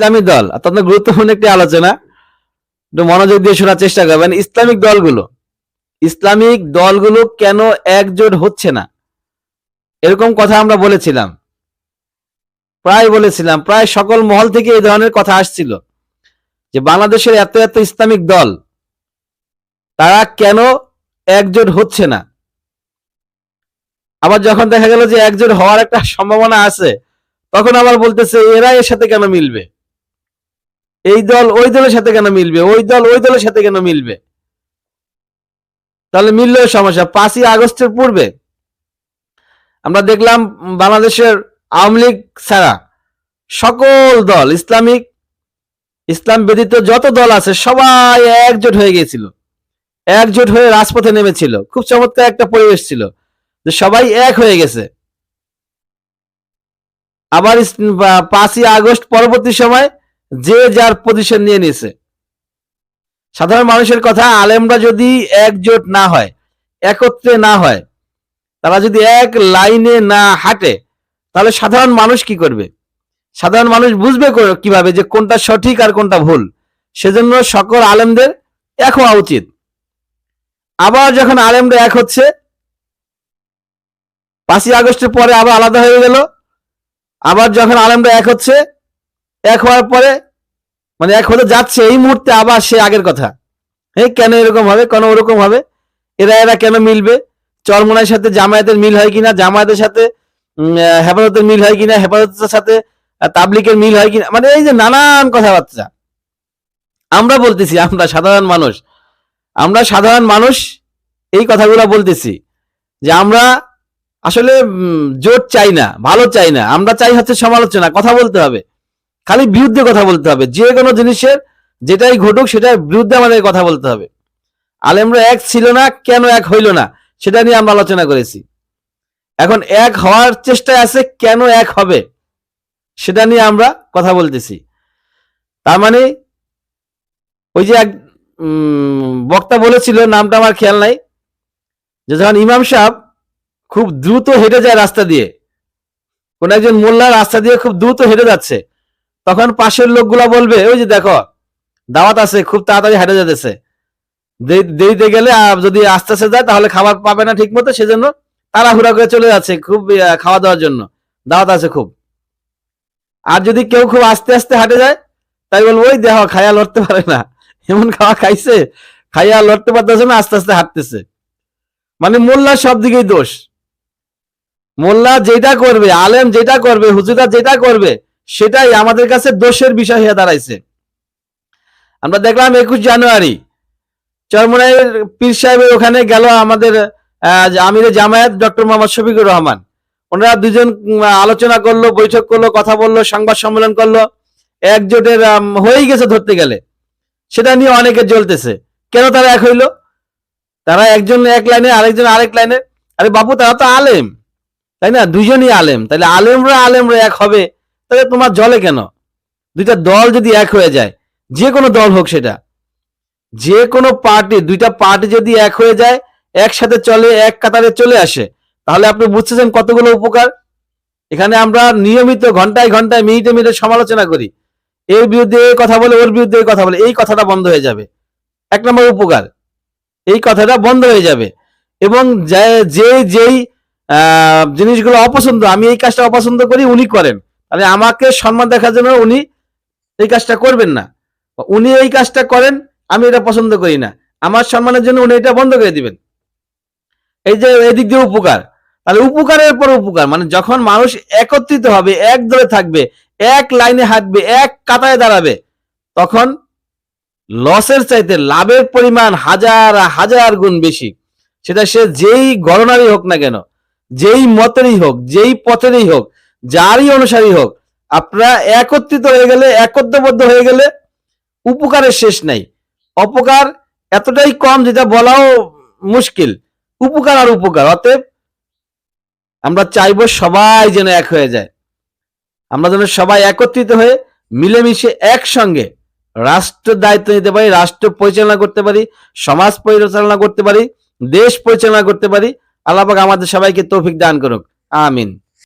ইসলামী দল, অত্যন্ত গুরুত্বপূর্ণ একটি আলোচনা। একটু মনোযোগ দিয়ে শোনার চেষ্টা করবেন, ইসলামিক দলগুলো। ইসলামিক দলগুলো কেন একজোট হচ্ছে না? এরকম কথা আমরা বলেছিলাম। প্রায় বলেছিলাম, প্রায় সকল মহল থেকে এই ধরনের কথা আসছিল যে বাংলাদেশের এত এত ইসলামিক দল, তারা কেন একজোট হচ্ছে না? আবার যখন দেখা গেল যে একজোট হওয়ার একটা সম্ভাবনা আছে, তখন আবার বলতেছে, এরা এর সাথে কেন মিলবে? এই দল ওই দলের সাথে কেন মিলবে? ওই দল ওই দলের সাথে কেন মিলবে? তাহলে মিললেও সমস্যা। পাঁচই আগস্টের পূর্বে আমরা দেখলাম বাংলাদেশের আওয়ামী লীগ ছাড়া সকল দল, ইসলামিক, ইসলাম ব্যতীত যত দল আছে, সবাই একজোট হয়ে গিয়েছিল। একজোট হয়ে রাজপথে নেমেছিল। খুব চমৎকার একটা পরিবেশ ছিল যে সবাই এক হয়ে গেছে। আবার পাঁচই আগস্ট পরবর্তী সময় যে যার পজিশন নিয়ে নিয়েছে সাধারণ মানুষের কথা, আলেমরা যদি একজোট না হয়, একত্রে না হয়, তারা যদি এক লাইনে না হাঁটে, তাহলে সাধারণ মানুষ কি করবে? সাধারণ মানুষ বুঝবে কীভাবে যে কোনটা সঠিক আর কোনটা ভুল। সেজন্য সকল আলেমদের এক হওয়া উচিত। আবার যখন আলেমরা এক হচ্ছে, পাঁচই আগস্টের পরে আবার আলাদা হয়ে গেল। আবার যখন আলেমরা এক হচ্ছে এক হওয়ার পরে মানে এক হতে যাচ্ছে, এই মুহূর্তে আবার সে আগের কথা। এই কেন এরকম হবে, কেন ওরকম হবে? এরা এরা কেন মিলবে? চরমোনার সাথে জামায়াতের মিল হয় কিনা? জামায়াতের সাথে হেফাজতের মিল হয় কিনা? হেফাজতের সাথে তাবলিকের মিল হয় কিনা? মানে এই যে নানান কথাবার্তা। আমরা বলতেছি, আমরা সাধারণ মানুষ। আমরা সাধারণ মানুষ, এই কথাগুলো বলতেছি যে আমরা আসলে জোট চাই না, ভালো চাই না। আমরা চাই হচ্ছে সমালোচনা, কথা বলতে হবে। খালি বিরুদ্ধে কথা বলতে হবে। যে কোনো জিনিসের যেটাই ঘটুক, সেটার বিরুদ্ধে আমাদের কথা বলতে হবে। আলেমরা এক ছিল না, কেন এক হইল না, সেটা নিয়ে আমরা আলোচনা করেছি। এখন এক হওয়ার চেষ্টায় আছে, কেন এক হবে, সেটা নিয়ে আমরা কথা বলতেছি। তার মানে ওই যে এক বক্তা বলেছিল, নামটা আমার খেয়াল নাই, যে যখন ইমাম সাহেব খুব দ্রুত হেঁটে যায় রাস্তা দিয়ে, কোন একজন মোল্লা রাস্তা দিয়ে খুব দ্রুত হেঁটে যাচ্ছে তখন পাশের লোকগুলা বলবে, ওই যে দেখো, দাওয়াত আছে, খুব তাড়াতাড়ি হেঁটে যেতেছে। দেরিতে গেলে যদি আস্তে আস্তে যায়, তাহলে খাবার পাবে না ঠিক মতো সেজন্য তাড়াহুড়া করে চলে যাচ্ছে খুব খাওয়া দাওয়ার জন্য। দাওয়াত আছে খুব। আর যদি কেউ খুব আস্তে আস্তে হাঁটে যায়, তাই বলব, ওই দেখো, খাইয়া লড়তে পারে না। এমন খাওয়া খাইছে, খাইয়া লড়তে পারতেছে না, আস্তে আস্তে হাঁটতেছে। মানে মোল্লার সব দিকেই দোষ। মোল্লা যেটা করবে, আলেম যেটা করবে হুজুরা যেটা করবে সেটাই আমাদের কাছে দোষের বিষয় হয়ে দাঁড়াইছে। আমরা দেখলাম একুশ জানুয়ারি চরমনাইয়ের পীর সাহেবের ওখানে গেল আমাদের আমিরে জামায়াত ডক্টর মোহাম্মদ শফিকুর রহমান। ওনারা দুজন আলোচনা করল, বৈঠক করল, কথা বলল, সংবাদ সম্মেলন করল। একজোটের হয়েই গেছে ধরতে গেলে। সেটা নিয়ে অনেকে জ্বলতেছে। কেন তারা এক হইল? তারা একজন এক লাইনে, আরেকজন আরেক লাইনে। আরে বাবু তারা তো আলেম। তাই না? দুজনই আলেম। তাহলে আলেমরা আলেমরা এক হবে। তাহলে তোমার জলে কেন? দুইটা দল যদি এক হয়ে যায়, যে কোনো দল হোক সেটা। যে কোনো পার্টি, দুইটা পার্টি যদি এক হয়ে যায়, একসাথে চলে, এক কাতারে চলে আসে, তাহলে আপনি বুঝতেছেন কতগুলো উপকার? এখানে আমরা নিয়মিত ঘন্টায় ঘন্টায়, মিনিটে মিনিটে সমালোচনা করি। এর বিরুদ্ধে এই কথা বলে, ওর বিরুদ্ধে এই কথা বলে, এই কথাটা বন্ধ হয়ে যাবে। এক নম্বর উপকার, এই কথাটা বন্ধ হয়ে যাবে। এবং যে- যেই জিনিসগুলো অপছন্দ, আমি এই কাজটা অপছন্দ করি, উনি করেন। তাহলে আমাকে সম্মান দেখার জন্য উনি এই কাজটা করবেন না। উনি এই কাজটা করেন, আমি এটা পছন্দ করি না। আমার সম্মানের জন্য উনি এটা বন্ধ করে দিবেন। এই যে এদিক দিয়ে উপকার। তাহলে উপকারের পর উপকার। মানে যখন মানুষ একত্রিত হবে, এক দলে থাকবে, এক লাইনে হাঁটবে, এক কাতায় দাঁড়াবে, তখন লসের চাইতে লাভের পরিমাণ হাজার হাজার গুণ বেশি। সেটা সে যেই গণনারই হোক না কেন, যেই মতেরই হোক, যেই পথেরই হোক যারই অনুসারী হোক, আপনারা একত্রিত হয়ে গেলে, একত্রবদ্ধ হয়ে গেলে উপকারের শেষ নাই। অপকার এতটাই কম যেটা বলাও মুশকিল। উপকার আর উপকার, অতএব আমরা চাইব সবাই যেন এক হয়ে যায়। আমরা যেন সবাই একত্রিত হয়ে মিলেমিশে একসঙ্গে রাষ্ট্র দায়িত্ব নিতে পারি, রাষ্ট্র পরিচালনা করতে পারি, সমাজ পরিচালনা করতে পারি, দেশ পরিচালনা করতে পারি। আল্লাহ আমাদের সবাইকে তৌফিক দান করুক। আমিন।